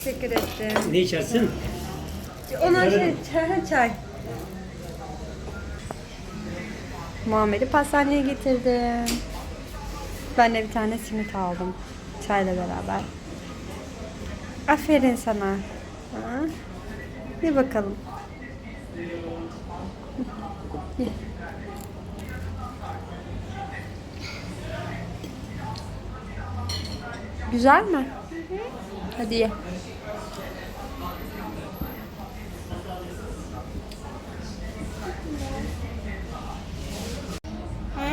Teşekkür ettim. Ne içersin? Ona şey, çay, çay. Muhammed'i pastaneye getirdim. Ben de bir tane simit aldım. Çayla beraber. Aferin sana. Ha? Bir bakalım. Ye. Güzel mi? Hadi ye.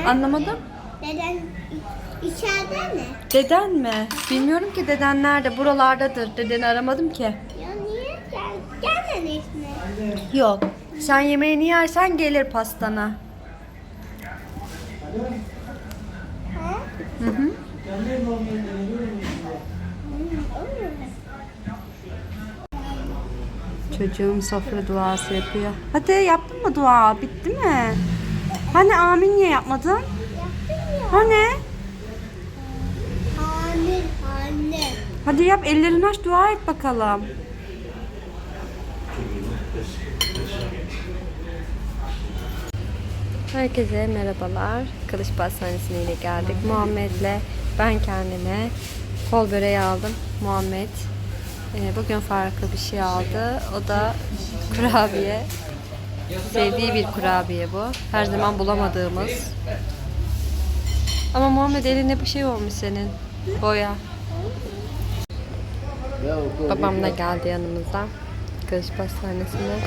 Anlamadım. Neden? İçeride mi? Deden mi? Bilmiyorum ki deden nerede. Buralardadır. Dedeni aramadım ki. Ya niye? Gel, gelmedin mi? Yok. Sen yemeğini yersen gelir pastana. Ha? Hı hı. Çocuğum sofra duası yapıyor. Hadi yaptın mı dua? Bitti mi? Hani amin niye yapmadın? Yaptım ya. Hani? Anne, anne. Hadi yap ellerini aç dua et bakalım. Herkese merhabalar. Kılıç Pastanesi'ne yine geldik. Muhammed'le ben kendime kol böreği aldım. Muhammed e, bugün farklı bir şey aldı. O da kurabiye. Sevdiği bir kurabiye bu. Her zaman bulamadığımız. Ama Muhammed elinde bir şey olmuş senin. Boya. Babam da geldi yanımıza. Kılıç Pastanesi'ne.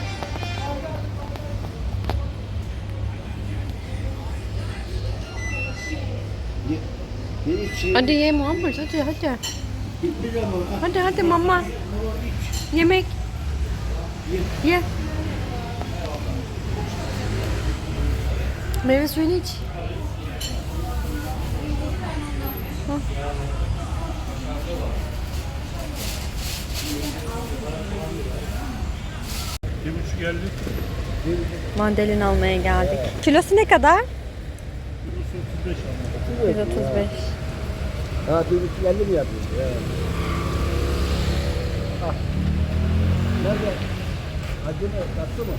Hadi ye Muhammed hadi hadi. Hadi hadi mama. Yemek. Ye. Meyve suyunu iç. Bir buçuk geldi. Mandalina almaya geldik. Kilosu ne kadar? Kilosu 35 ama. 135. Ha bir buçuk elli mi yapıyorsun? Ya. Ah. Nerede? Acı mı? Tatlı mı?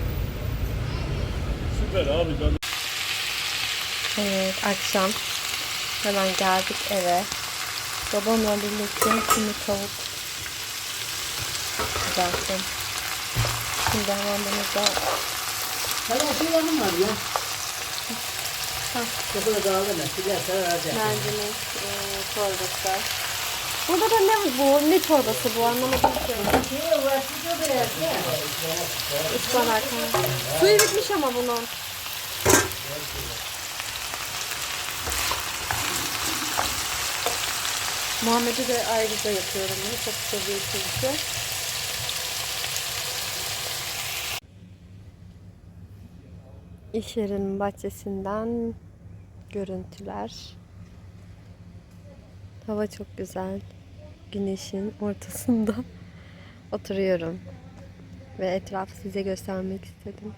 Süper abi canım. Evet akşam hemen geldik eve. Babamla birlikte şimdi tavuk kızarttım. Şimdi hemen bunu da Sana şey yanım var ya. Kapıda dağılma. Silah vereceğim. mercimek e, çorbası. Burada da ne bu? Ne çorbası bu? Anlamadım ki. Ispanak. Suyu bitmiş ama bunun. Muhammed'i de ayrıca yapıyorum. Bunu çok seviyor çünkü. İş yerinin bahçesinden görüntüler. Hava çok güzel. Güneşin ortasında oturuyorum. Ve etrafı size göstermek istedim.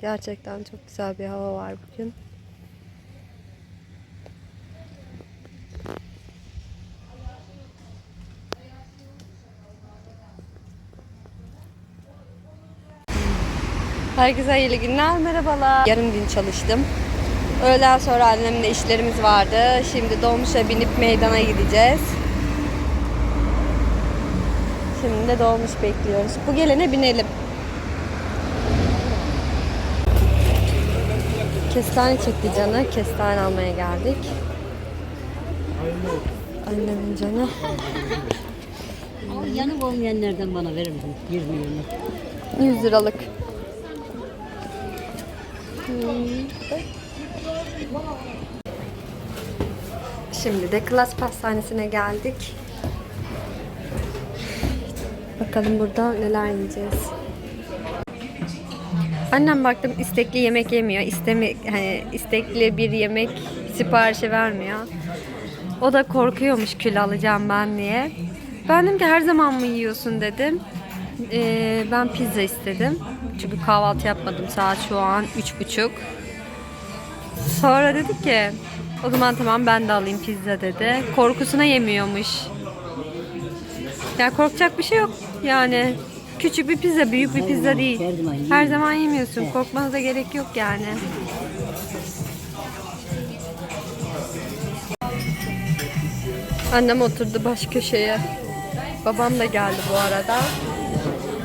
Gerçekten çok güzel bir hava var bugün. Herkese hayırlı günler, merhabalar. Yarım gün çalıştım. Öğleden sonra annemle işlerimiz vardı. Şimdi dolmuşa binip meydana gideceğiz. Şimdi de dolmuş bekliyoruz. Bu gelene binelim. Kestane çekti canı. Kestane almaya geldik. Annemin canı. Ama yanık olmayanlardan bana verir misin? 100 milyonu. 100 liralık. Şimdi de klas pastanesine geldik. Bakalım burada neler yiyeceğiz. Annem baktım istekli yemek yemiyor. İstemi hani istekli bir yemek siparişi vermiyor. O da korkuyormuş kül alacağım ben diye. Ben dedim ki her zaman mı yiyorsun dedim. Ee, ben pizza istedim. Çünkü kahvaltı yapmadım. Saat şu an üç buçuk. Sonra dedi ki o zaman tamam ben de alayım pizza dedi. Korkusuna yemiyormuş. Yani korkacak bir şey yok. Yani küçük bir pizza, büyük bir pizza değil. her zaman yemiyorsun. Korkmana da gerek yok yani. Annem oturdu baş köşeye. Babam da geldi bu arada.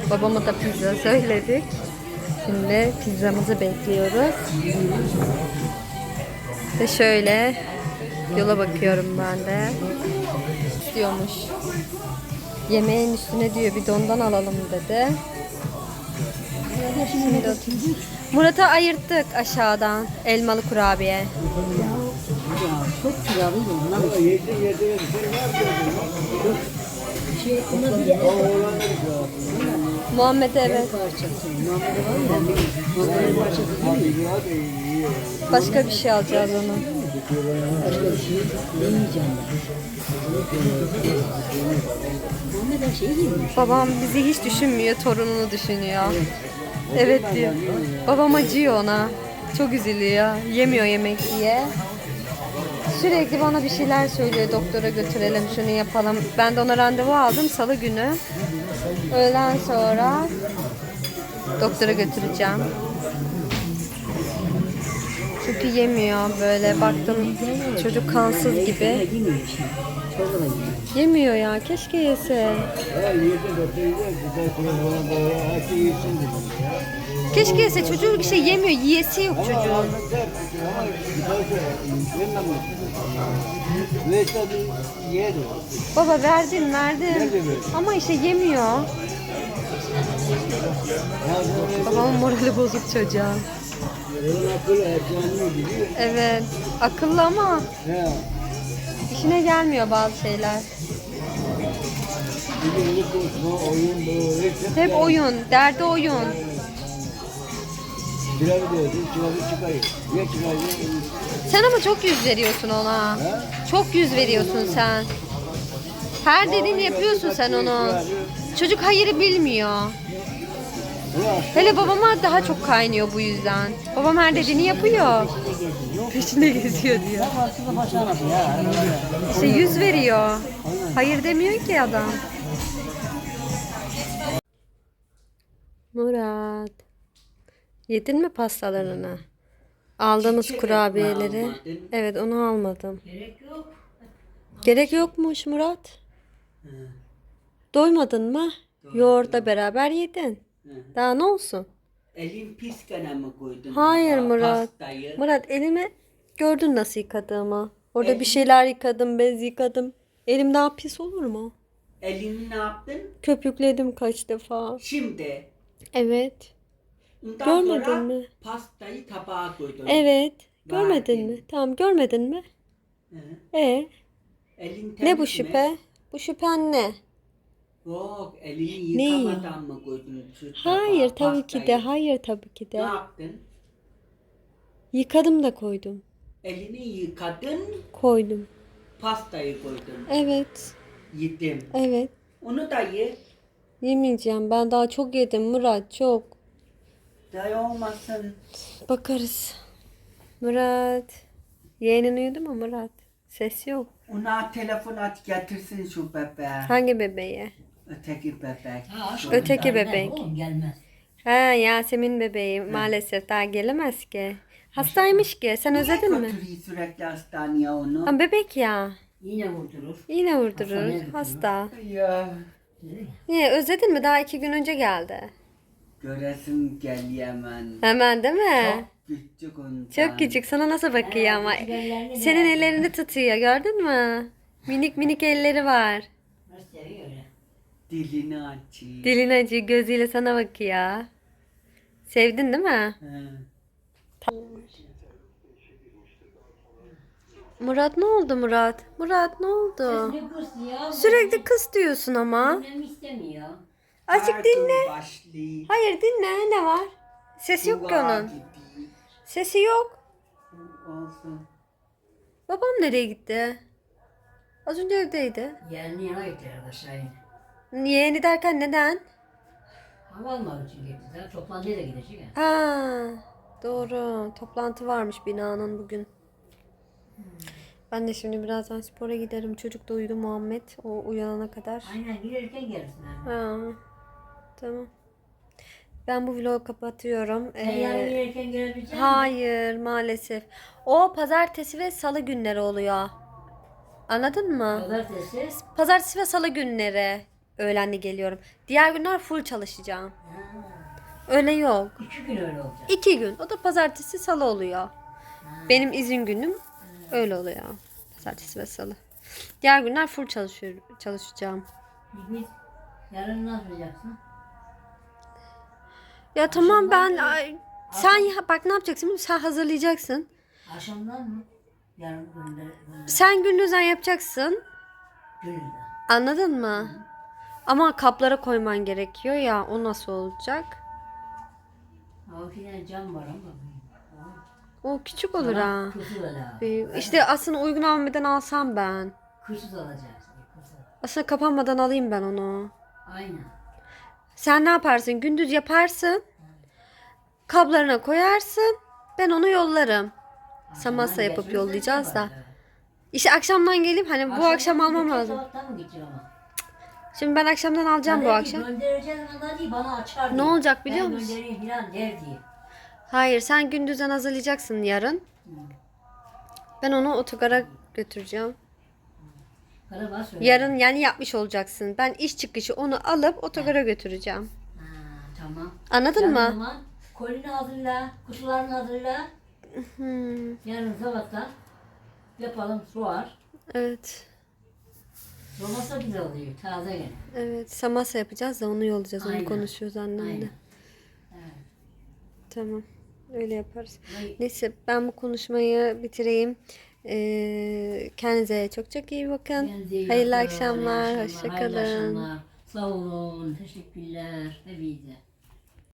Babama da pizza söyledik. Şimdi pizzamızı bekliyoruz. Ve şöyle yola bakıyorum ben de. İstiyormuş. Yemeğin üstüne diyor bir dondan alalım dedi. Şimdi Murat'ı ayırttık aşağıdan elmalı kurabiye. Ya çok kiralıydı ondan. Ama yedi yedi yedi. Ona Muhammed evet. Başka bir şey alacağız yemiş. Babam bizi hiç düşünmüyor, torununu düşünüyor. Evet diyor. Babam acıyor ona. Çok üzülüyor. Yemiyor yemek diye. Sürekli bana bir şeyler söylüyor. Doktora götürelim, şunu yapalım. Ben de ona randevu aldım salı günü. Öğleden sonra doktora götüreceğim. Çünkü yemiyor böyle baktım çocuk kansız gibi. Yemiyor ya keşke yese. Keşke yese çocuğu bir şey yemiyor yiyesi yok çocuğun. Ve tabii yedi. Baba verdim verdim. Ama işte yemiyor. Babamın morali bozuk çocuğa. Evet. Akıllı ama işine gelmiyor bazı şeyler. Hep oyun. Derdi oyun. Kiravı diyorsun, kiravı çıkarıyor. Ya çıkarıyor, Sen ama çok yüz veriyorsun ona. ha? Çok yüz veriyorsun sen. Her dediğini yapıyorsun sen onun. Çocuk hayırı bilmiyor. Hele babama daha çok kaynıyor bu yüzden. Babam her dediğini yapıyor. Peşinde geziyor diyor. Ya. İşte yüz veriyor. Hayır demiyor ki adam. Murat. Yedin mi pastalarını? Aldığımız kurabiyeleri. Evet onu almadım. Gerek yok. Gerek yokmuş Murat. Doymadın mı? Yoğurtla beraber yedin. Daha ne olsun? Elin pis gene mi koydun? Hayır Murat. Pastayı. Murat elimi gördün nasıl yıkadığımı. Orada bir şeyler yıkadım, bez yıkadım. Elim daha pis olur mu? Elini ne yaptın? Köpükledim kaç defa. Şimdi. Evet. Ondan Görmedin sonra mi? pastayı tabağa koydun. Evet. Görmedin mi? Tamam görmedin mi? Hı. E Elin temiz ne bu mi? şüphe? Bu şüphen ne? Yok elini Neyi? yıkamadan mı koydun şu tabağa Hayır tabii ki de. pastayı? Hayır tabii ki Ne de. yaptın? Yıkadım da koydum. Elini yıkadın, Koydum. pastayı koydun. Evet. Yedim. Evet. Onu da ye. Yemeyeceğim. Ben daha çok yedim Murat çok. Day olmasın. Bakarız. Murat. Yeğenin uyudu mu Murat? Ses yok. Ona telefon at getirsin şu bebeği. Hangi bebeği? Öteki bebek. Öteki bebek. Oğlum gelmez. Ha Yasemin bebeği maalesef daha gelemez ki. Hastaymış ki. Sen özledin mi? Götürüyor sürekli hastaneye onu. Ha, bebek ya. Yine vurdurur. Yine Hastaneye vurdurur. götürüyor. Hasta. Ya. Niye özledin mi? Daha iki gün önce geldi. Göresim geliyor hemen. Hemen değil mi? Küçük ondan. Çok küçük. Sana nasıl bakıyor ama. Senin ellerini tutuyor. Gördün mü? Minik minik elleri var. Nasıl seviyor ya. Dilini açıyor. Dilin acı gözüyle sana bakıyor. Sevdin değil mi? He. Murat ne oldu Murat? Murat ne oldu? Ne kız ya? Sürekli kız diyorsun ama. Annem istemiyor. Azıcık dinle. Hayır dinle ne var? Sesi yok ki onun. Sesi yok. Olsun. Babam nereye gitti? Az önce evdeydi. Yeğenini yana gitti arkadaşlar. Yeğeni derken neden? Hava almak için gitti. Daha toplantıya da gidecek ya. Ha, doğru. Toplantı varmış binanın bugün. Ben de şimdi birazdan spora giderim. Çocuk da uyudu Muhammed. O uyanana kadar. Aynen girerken gelirsin. Ha, tamam. Ben bu vlogu kapatıyorum. Ee, girerken gelebilecek misin? hayır maalesef. O pazartesi ve salı günleri oluyor. Anladın mı? Pazartesi. Pazartesi ve salı günleri öğlenli geliyorum. Diğer günler full çalışacağım. Öyle yok. İki gün öyle olacak. İki gün. O da pazartesi salı oluyor. Benim izin günüm öyle oluyor. Pazartesi ve salı. Diğer günler full çalışıyor, çalışacağım. Yarın ne yapacaksın? Ya tamam ben ay, sen ya, bak ne yapacaksın? biliyor musun? Sen hazırlayacaksın. Akşamdan mı? Yarın gönder, gönder. Sen gündüzden yapacaksın. Gönülden. Anladın mı? Ama kaplara koyman gerekiyor ya. O nasıl olacak? Ama bir tane cam var ama. O küçük olur ha. Lazım. Büyük. İşte aslında uygun almadan alsam ben. Da alacaksın. Kutu. Aslında kapanmadan alayım ben onu. Aynen. Sen ne yaparsın? Gündüz yaparsın. Kablarına koyarsın. Ben onu yollarım. Samasa yapıp yollayacağız da. İşte akşamdan gelip hani bu akşam almam lazım. Şimdi ben akşamdan alacağım bu akşam. Göndereceğiz ama değil bana açar Ne olacak biliyor ben musun? göndereyim falan der diye. Hayır sen gündüzden hazırlayacaksın yarın. Ben onu otogara götüreceğim. Karabağ söyle. Yarın yani yapmış olacaksın. Ben iş çıkışı onu alıp otogara götüreceğim. Ha, tamam. Anladın Yarın mı? zaman kolini hazırla, kutularını hazırla. Hmm, Yarın sabahtan yapalım soğar. evet. Olmazsa güzel oluyor. Taze gene. Evet. Samasa yapacağız da onu yollayacağız. Onu Aynen. konuşuyoruz annemle. Aynen. Tamam. Öyle yaparız. Ay. Neyse ben bu konuşmayı bitireyim. Ee, kendinize çok çok iyi bakın. Kendinize Hayırlı akşamlar. Hoşçakalın. Sağ olun. Teşekkürler. Hepinize.